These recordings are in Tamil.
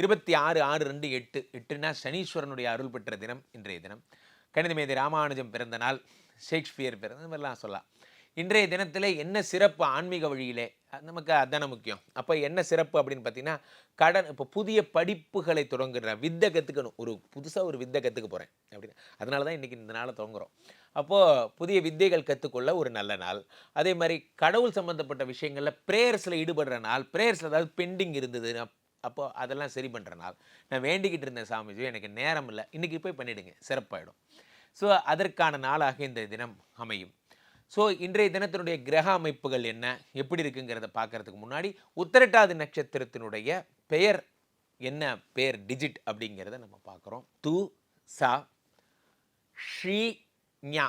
இருபத்தி ஆறு ஆறு ரெண்டு எட்டு எட்டுனா சனீஸ்வரனுடைய அருள் பெற்ற தினம் இன்றைய தினம். கணிதமேதை ராமானுஜம் பிறந்த நாள் ஷேக்ஸ்பியர் பிறந்த மாதிரிலாம் சொல்லலாம். இன்றைய தினத்தில் என்ன சிறப்பு ஆன்மீக வழியிலே? நமக்கு அதான முக்கியம். அப்போ என்ன சிறப்பு அப்படின்னு பார்த்தீங்கன்னா கடன் இப்போ புதிய படிப்புகளை தொடங்குற வித்தை கற்றுக்கணும் ஒரு புதுசாக ஒரு வித்தை கற்றுக்க போகிறேன் அப்படின்னு. அதனால தான் இன்றைக்கி இந்த நாளை தொடங்குறோம் அப்போது புதிய வித்தைகள் கற்றுக்கொள்ள ஒரு நல்ல நாள். அதே மாதிரி கடவுள் சம்மந்தப்பட்ட விஷயங்களில் ப்ரேயர்ஸில் ஈடுபடுற நாள் ப்ரேயர்ஸில் ஏதாவது பெண்டிங் இருந்ததுன்னா அப்போ அதெல்லாம் சரி பண்ணுற நாள். நான் வேண்டிக்கிட்டு இருந்தேன் சாமிஜி எனக்கு நேரம் இல்லை. இன்றைக்கி போய் பண்ணிவிடுங்க சிறப்பாயிடும். ஸோ அதற்கான நாளாக இந்த தினம் அமையும். ஸோ இன்றைய தினத்தினுடைய கிரக அமைப்புகள் என்ன? எப்படி இருக்குங்கிறத பார்க்கறதுக்கு முன்னாடி உத்திரட்டாதி நட்சத்திரத்தினுடைய பெயர் என்ன? பெயர் டிஜிட் அப்படிங்கிறத நம்ம பார்க்குறோம். து சா ஷீ ஞா.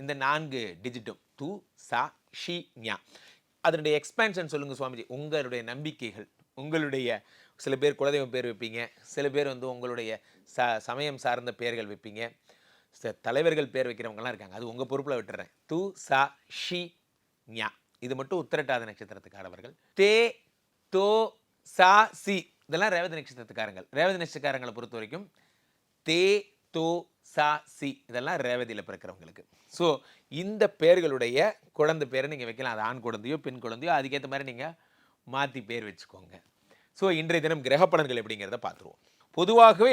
இந்த நான்கு டிஜிட்டும். து சா ஷி ஞா. அதனுடைய எக்ஸ்பேன்ஷன் சொல்லுங்கள் சுவாமிஜி. உங்களுடைய நம்பிக்கைகள். உங்களுடைய சில பேர் குலதெய்வம் பேர் வைப்பீங்க. சில பேர் வந்து உங்களுடைய ச சமயம் சார்ந்த பெயர்கள் வைப்பீங்க. ச- தலைவர்கள் பேர் வைக்கிறவங்கலாம் இருக்காங்க. அது உங்கள் பொறுப்பில் விட்டுறேன். து சா ஷி ஞா. இது மட்டும் உத்திரட்டாத நட்சத்திரத்துக்காரவர்கள். தே தோ சா சி. இதெல்லாம் ரேவதி நட்சத்திரத்துக்காரங்கள். ரேவதி நட்சத்திரக்காரங்களை பொறுத்த வரைக்கும் தே தோ சா சி. இதெல்லாம் ரேவதியில் பிறக்கிறவங்களுக்கு. ஸோ இந்த பேர்களுடைய குழந்தை பேரை நீங்கள் வைக்கலாம். அது ஆண் குழந்தையோ பெண் குழந்தையோ அதுக்கேற்ற மாதிரி நீங்கள் மாற்றி பேர் வச்சுக்கோங்க. ஸோ இன்றைய தினம் கிரக பலன்கள் எப்படிங்கிறத பார்த்துருவோம். பொதுவாகவே